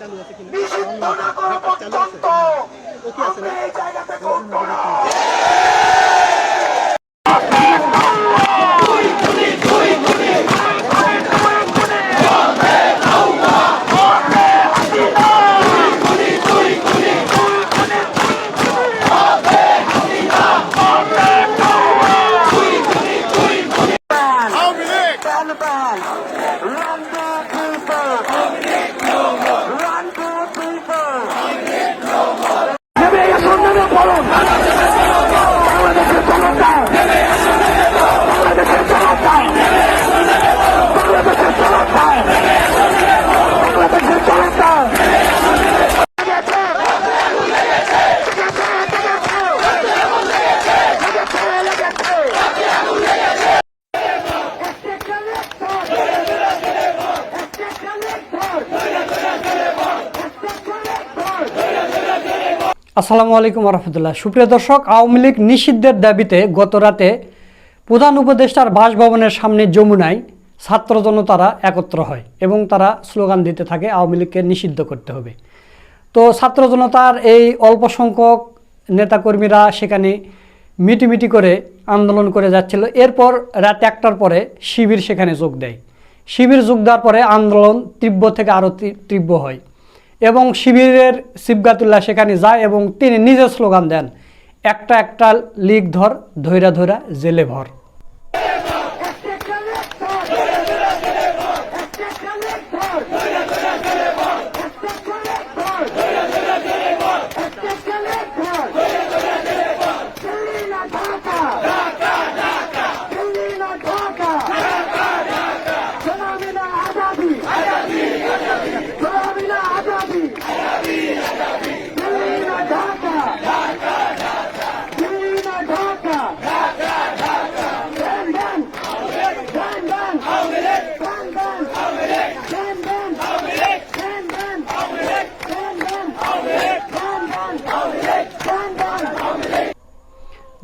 চালু আছে কিনা নিষিদ্ধ না করা পর্যন্ত আপনি এই জায়গাতে করব না Taliban, run the people. Run the people. নেমে আসুন নেমে পড়ুন বাংলাদেশের জনতা বাংলাদেশের জনতা বাংলাদেশের জনতা বাংলাদেশের জনতা লেগেছে, লেগেছে, লেগেছে, লেগেছে। Este collector. Este collector. Este collector. আসসালামু আলাইকুম রহমতুল্লাহ সুপ্রিয় দর্শক, আওয়ামী লীগ নিষিদ্ধের দাবিতে গত রাতে প্রধান উপদেষ্টার বাসভবনের সামনে যমুনায় ছাত্র জনতারা একত্র হয় এবং তারা স্লোগান দিতে থাকে, আওয়ামী লীগকে নিষিদ্ধ করতে হবে। তো ছাত্র জনতার এই অল্প সংখ্যক নেতাকর্মীরা সেখানে মিটিমিটি করে আন্দোলন করে যাচ্ছিল। এরপর রাত একটার পরে শিবির সেখানে যোগ দেয়। শিবির যোগ দেওয়ার পরে আন্দোলন তীব্র থেকে আরও তীব্র হয়। এবং শিবিরের শিবগাতুল্লাহ সেখানে যায় এবং তিনি নিজের স্লোগান দেন, একটা একটা লিগ ধর, ধৈরা ধৈরা জেলে ভর।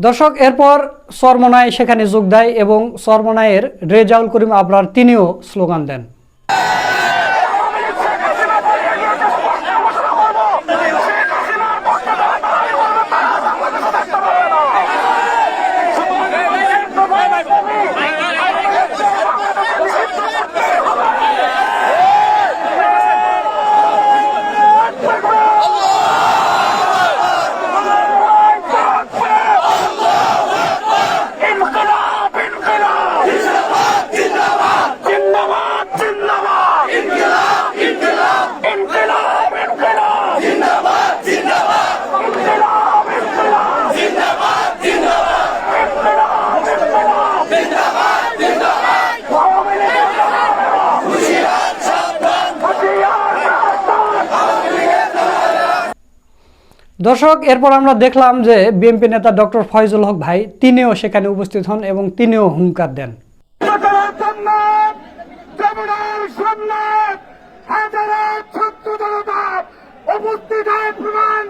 দর্শক এরপর সরমনায় সেখানে যোগ দেয় এবং সরমনায়ের রেজাউল করিম আবরার তিনিও স্লোগান দেন। দর্শক, এরপর আমরা দেখলাম যে বিএনপি নেতা ডক্টর ফয়জুল হক ভাই তিনিও সেখানে উপস্থিত হন এবং তিনিও হুঙ্কার দেন। প্রমাণ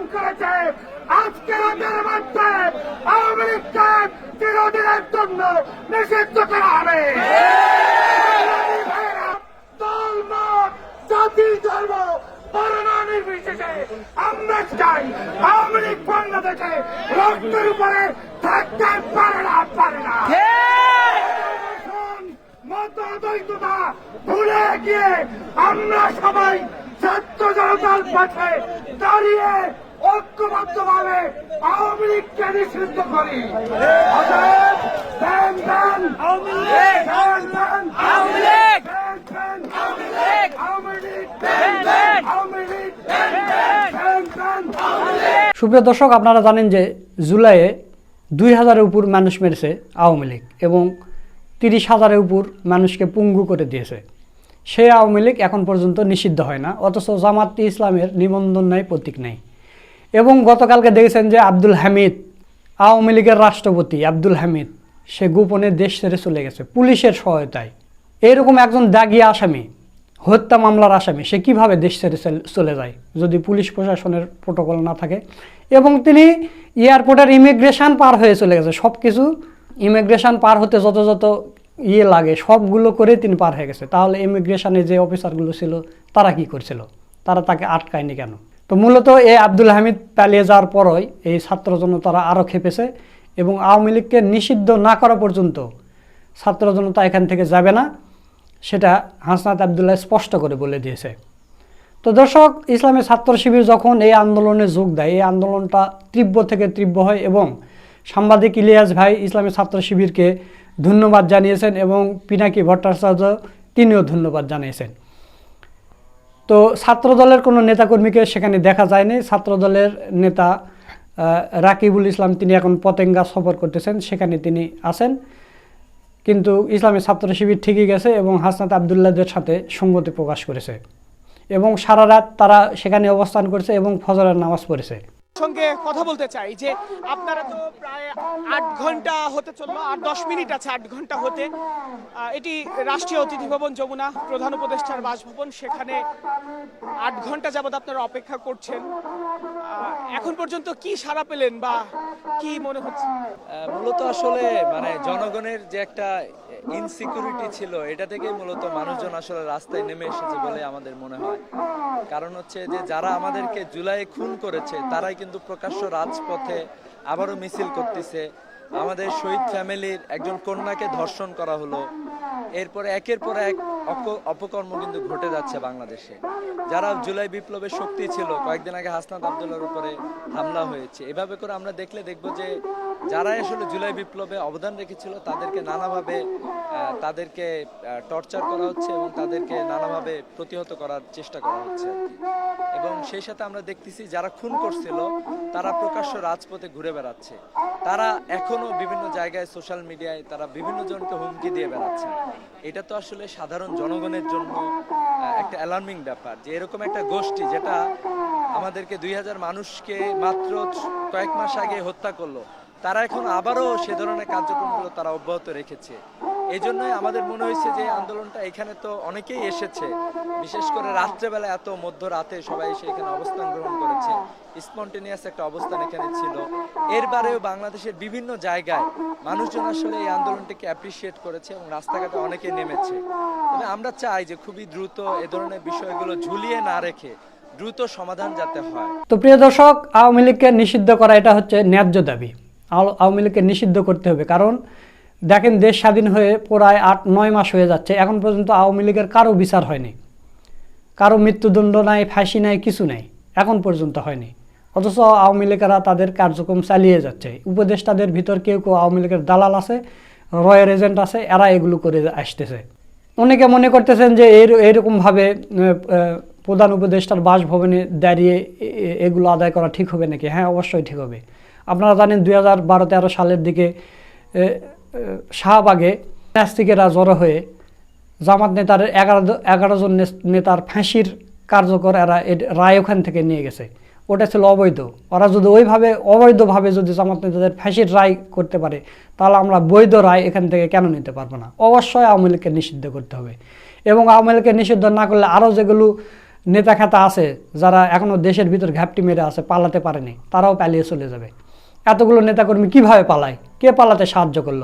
জন্য নিষিদ্ধ করা হবে। আমরা চাই আওয়ামী বাংলাদেশে রক্তের উপরে থাকতে পারে না পারে না ভুলে গিয়ে আমরা সবাই ছাত্র জনতার পাশে দাঁড়িয়ে ঐক্যবদ্ধ ভাবে আওয়ামী লীগকে নিষিদ্ধ করি। অতএব ban ban. Ban ban ban ban. Awami League. Ban ban. Awami League. Ban ban ban. Ban সুপ্রিয় দর্শক, আপনারা জানেন যে জুলাইয়ে দুই হাজারের উপর মানুষ মেরেছে আওয়ামী লীগ এবং তিরিশ হাজারের উপর মানুষকে পুঙ্গু করে দিয়েছে। সেই আওয়ামী লীগ এখন পর্যন্ত নিষিদ্ধ হয় না, অথচ জামাতি ইসলামের নিবন্ধন নাই, প্রতীক নেই। এবং গতকালকে দেখেছেন যে আব্দুল হামিদ, আওয়ামী লীগের রাষ্ট্রপতি আব্দুল হামিদ, সে গোপনে দেশ ছেড়ে চলে গেছে, পুলিশের সহায়তায়। এরকম একজন দাগি আসামি হত্যা মামলার আসামি, সে কীভাবে দেশ ছেড়ে চলে যায় যদি পুলিশ প্রশাসনের প্রোটোকল না থাকে? এবং তিনি এয়ারপোর্টের ইমিগ্রেশন পার হয়ে চলে গেছে। সব কিছু ইমিগ্রেশন পার হতে যত যত ইয়ে লাগে, সবগুলো করে তিনি পার হয়ে গেছে। তাহলে ইমিগ্রেশনে যে অফিসারগুলো ছিল, তারা কি করছিল? তারা তাকে আটকায়নি কেন? তো মূলত এই আব্দুল হামিদ পালিয়ে যাওয়ার পরই এই ছাত্র জনতারা আরও খেপেছে এবং আওয়ামী লীগকে নিষিদ্ধ না করা পর্যন্ত ছাত্র জনতা এখান থেকে যাবে না। সেটা হাসনাত আবদুল্লাহ স্পষ্ট করে বলে দিয়েছে। তো দর্শক, ইসলামের ছাত্র শিবির যখন এই আন্দোলনে যোগ দেয়, এই আন্দোলনটা তীব্র থেকে তীব্র হয় এবং সাংবাদিক ইলিয়াস ভাই ইসলামের ছাত্র শিবিরকে ধন্যবাদ জানিয়েছেন এবং পিনাকি ভট্টাচার্য তিনিও ধন্যবাদ জানিয়েছেন। তো ছাত্রদলের কোনো নেতাকর্মীকে সেখানে দেখা যায়নি। ছাত্রদলের নেতা রাকিবুল ইসলাম, তিনি এখন পতেঙ্গা সফর করতেছেন। সেখানে তিনি আছেন। কিন্তু ইসলামী ছাত্র শিবির ঠিকই গেছে এবং হাসনাত আবদুল্লাদের সাথে সঙ্গতি প্রকাশ করেছে। এবং সারা রাত তারা সেখানে অবস্থান করেছে এবং ফজরের নামাজ পড়েছে। সঙ্গে কথা বলতে চাই যে আপনারা তো প্রায় আট ঘণ্টা হতে চলল আর দশ মিনিট আছে আট ঘণ্টা হতে। এটি রাষ্ট্রীয় অতিথি ভবন যমুনা, প্রধান উপদেষ্টার বাসভবন। সেখানে আট ঘণ্টা যাবত আপনারা অপেক্ষা করছেন। এখন পর্যন্ত কি সাড়া পেলেন বা কি মনে হচ্ছে? মূলত আসলে মানে জনগণের যে একটা ইনসিকিউরিটি ছিল, এটা থেকেই মূলত মানুষজন আসলে রাস্তায় নেমে এসেছে বলে আমাদের মনে হয়। কারণ হচ্ছে যে যারা আমাদেরকে জুলাই খুন করেছে, তারাই কিন্তু প্রকাশ্য রাজপথে আবারও মিছিল করতেছে। আমাদের শহীদ ফ্যামিলির একজন কন্যাকে ধর্ষণ করা হলো। এরপরে একের পর এক অপকর্ম কিন্তু ঘটে যাচ্ছে বাংলাদেশে। যারা জুলাই বিপ্লবের শক্তি ছিল, কয়েকদিন আগে হাসনাত আবদুল্লার উপরে হামলা হয়েছে। এভাবে করে আমরা দেখলে দেখব যে যারা আসলে জুলাই বিপ্লবে অবদান রেখেছিল, তাদেরকে নানাভাবে তাদেরকে টর্চার করা হচ্ছে এবং তাদেরকে নানাভাবে প্রতিহত করার চেষ্টা করা হচ্ছে এবং সেই সাথে আমরা দেখতেছি যারা খুন করছিল, তারা প্রকাশ্য রাজপথে ঘুরে বেড়াচ্ছে। তারা এখনও বিভিন্ন জায়গায় সোশ্যাল মিডিয়ায় তারা বিভিন্ন জনকে হুমকি দিয়ে বেড়াচ্ছে। এটা তো আসলে সাধারণ জনগণের জন্য একটা অ্যালার্মিং ব্যাপার যে এরকম একটা গোষ্ঠী যেটা আমাদেরকে দুই হাজার মানুষকে মাত্র কয়েক মাস আগে হত্যা করল তারা এখন আবারও সে ধরনের কার্যক্রমগুলো তারা অব্যাহত রেখেছে। এই জন্যই আমাদের মনে হয়েছে যে আন্দোলনটা এখানে তো অনেকেই এসেছে। বিশেষ করে রাত্রেবেলা এত মধ্যরাতে সবাই এসে এখানে অবস্থান গ্রহণ করেছে। স্পন্টেনিয়াস একটা অবস্থান এখানে ছিল। এর বারেও বাংলাদেশের বিভিন্ন জায়গায় মানুষজন আসলে এই আন্দোলনটিকে অ্যাপ্রিসিয়েট করেছে এবং রাস্তাঘাটে অনেকে নেমেছে। তবে আমরা চাই যে খুবই দ্রুত এ ধরনের বিষয়গুলো ঝুলিয়ে না রেখে দ্রুত সমাধান যাতে হয়। তো প্রিয় দর্শক, আওয়ামী লীগকে নিষিদ্ধ করা এটা হচ্ছে ন্যায্য দাবি। আওয়ামী লীগকে নিষিদ্ধ করতে হবে। কারণ দেখেন দেশ স্বাধীন হয়ে প্রায় আট নয় মাস হয়ে যাচ্ছে। এখন পর্যন্ত আওয়ামী লীগের কারও বিচার হয়নি। কারও মৃত্যুদণ্ড নাই ফাঁসি নাই কিছু নাই। এখন পর্যন্ত হয়নি। অথচ আওয়ামী লীগেরা তাদের কার্যক্রম চালিয়ে যাচ্ছে। উপদেষ্টাদের ভিতর কেউ কেউ আওয়ামী লীগের দালাল আছে রয়ের এজেন্ট আছে এরা এগুলো করে আসতেছে। অনেকে মনে করতেছেন যে আহ, আহ, প্রধান উপদেষ্টার বাসভবনে দাঁড়িয়ে এগুলো আদায় করা ঠিক হবে নাকি? হ্যাঁ অবশ্যই ঠিক হবে। আপনারা জানেন দুই হাজার বারো তেরো সালের দিকে এ, এ, শাহবাগে নাস্তিকেরা জড়ো হয়ে জামাত নেতার এগারো এগারো জন নেতার ফাঁসির কার্যকর এরা এর- রায় ওখান থেকে নিয়ে গেছে। ওটা ছিল অবৈধ। ওরা যদি ওইভাবে অবৈধভাবে যদি জামাত নেতাদের ফাঁসির রায় করতে পারে তাহলে আমরা বৈধ রায় এখান থেকে কেন নিতে পারব না? অবশ্যই আওয়ামী লীগকে নিষিদ্ধ করতে হবে। এবং আওয়ামী লীগকে নিষিদ্ধ না করলে আরও যেগুলো নেতা খাতা আছে যারা এখনও দেশের ভিতর ঘাপটি মেরে আছে পালাতে পারেনি তারাও পালিয়ে চলে যাবে। এতগুলো নেতাকর্মী কীভাবে পালায়? কে পালাতে সাহায্য করল?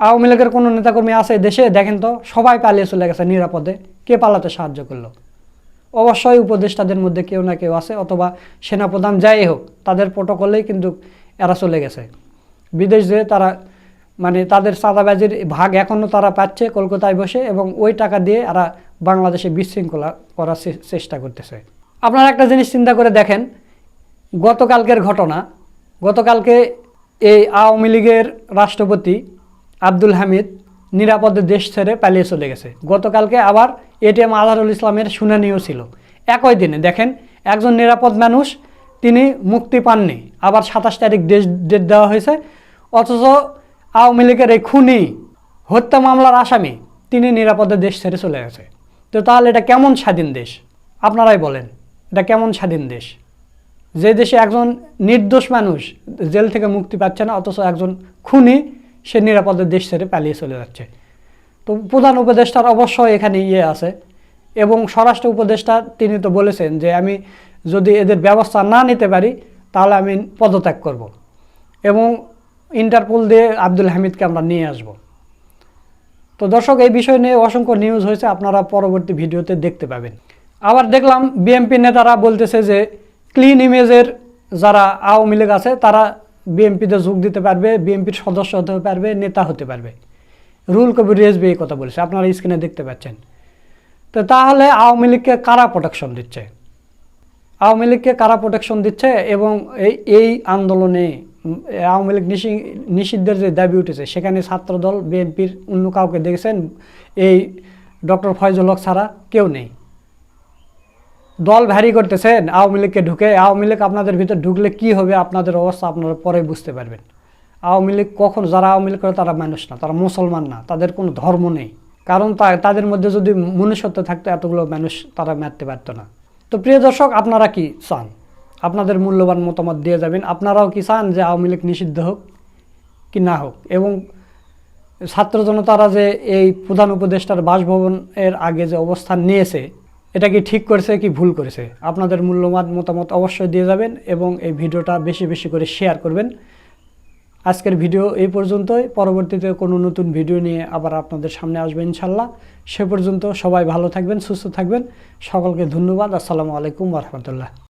আওয়ামী লীগের কোনো নেতাকর্মী আছে দেশে? দেখেন তো, সবাই পালিয়ে চলে গেছে নিরাপদে। কে পালাতে সাহায্য করল? অবশ্যই উপদেষ্টাদের মধ্যে কেউ না কেউ আছে, অথবা সেনাপ্রধান যাই হোক, তাদের প্রোটোকলেই কিন্তু এরা চলে গেছে। বিদেশ যেয়ে তারা মানে তাদের চাঁদাবাজির ভাগ এখনও তারা পাচ্ছে কলকাতায় বসে, এবং ওই টাকা দিয়ে এরা বাংলাদেশে বিশৃঙ্খলা করার চেষ্টা করতেছে। আপনারা একটা জিনিস চিন্তা করে দেখেন, গতকালকের ঘটনা গতকালকে এই আওয়ামী লীগের রাষ্ট্রপতি আব্দুল হামিদ নিরাপদে দেশ ছেড়ে পালিয়ে চলে গেছে। গতকালকে আবার এটিএম আজহারুল ইসলামের শুনানিও ছিল। একই দিনে দেখেন, একজন নিরাপদ মানুষ, তিনি মুক্তি পাননি। আবার সাতাশ তারিখ দেশ ডেট দেওয়া হয়েছে। অথচ আওয়ামী লীগের এই খুনি, হত্যা মামলার আসামি, তিনি নিরাপদে দেশ ছেড়ে চলে গেছে। তো তাহলে এটা কেমন স্বাধীন দেশ? আপনারাই বলেন, এটা কেমন স্বাধীন দেশ? যে দেশে একজন নির্দোষ মানুষ জেল থেকে মুক্তি পাচ্ছে না, অথচ একজন খুনি, সে নিরাপদে দেশ ছেড়ে পালিয়ে চলে যাচ্ছে। তো প্রধান উপদেষ্টার অবশ্যই এখানে ইয়ে আছে এবং স্বরাষ্ট্র উপদেষ্টা তিনি তো বলেছেন যে আমি যদি এদের ব্যবস্থা না নিতে পারি, তাহলে আমি পদত্যাগ করব এবং ইন্টারপোল দিয়ে আব্দুল হামিদকে আমরা নিয়ে আসব। তো দর্শক, এই বিষয় নিয়ে অসংখ্য নিউজ হয়েছে, আপনারা পরবর্তী ভিডিওতে দেখতে পাবেন। আবার দেখলাম বিএনপি নেতারা বলতেছে যে ক্লিন ইমেজের যারা আওয়ামী লীগ আছে, তারা বিএনপিতে যোগ দিতে পারবে বিএনপির সদস্য হতে পারবে, নেতা হতে পারবে। রুল কবির রেজবি এই কথা বলেছে, আপনারা স্ক্রিনে দেখতে পাচ্ছেন। তো তাহলে আওয়ামী লীগকে কারা প্রোটেকশন দিচ্ছে? আওয়ামী লীগকে কারা প্রোটেকশন দিচ্ছে এবং এই এই আন্দোলনে আওয়ামী লীগ নিষি- নিষিদ্ধের যে দাবি উঠেছে, সেখানে ছাত্রদল বিএনপির অন্য কাউকে দেখেছেন? এই ডক্টর ফয়জুল হক ছাড়া কেউ নেই। দল ভ্যারি করতেছেন, আওয়ামী লীগকে ঢুকে, আওয়ামী লীগ আপনাদের ভিতর ঢুকলে কি হবে আপনাদের অবস্থা আপনারা পরে বুঝতে পারবেন। আওয়ামী লীগ কখন, যারা আওয়ামী লীগ করে তারা মানুষ না, তারা মুসলমান না, তাদের কোনো ধর্ম নেই। কারণ তাদের মধ্যে যদি মনুষ্যত্ব থাকতো, এতগুলো মানুষ তারা মারতে পারতো না। তো প্রিয় দর্শক, আপনারা কি চান? আপনাদের মূল্যবান মতামত দিয়ে যাবেন। আপনারাও কি চান যে আওয়ামী লীগ নিষিদ্ধ হোক কি না হোক? এবং ছাত্র জনতারা যে এই প্রধান উপদেষ্টার বাসভবনের আগে যে অবস্থান নিয়েছে এটা কি ঠিক করেছে কি ভুল করেছে? আপনাদের মূল্যবান মতামত অবশ্যই দিয়ে যাবেন এবং এই ভিডিওটা বেশি বেশি করে শেয়ার করবেন। আজকের ভিডিও এই পর্যন্তই। পরবর্তীতে কোনো নতুন ভিডিও নিয়ে আবার আপনাদের সামনে আসবে ইনশাল্লাহ সে পর্যন্ত সবাই ভালো থাকবেন, সুস্থ থাকবেন। সকলকে ধন্যবাদ। আসসালামু আলাইকুম রহমতুল্লাহ।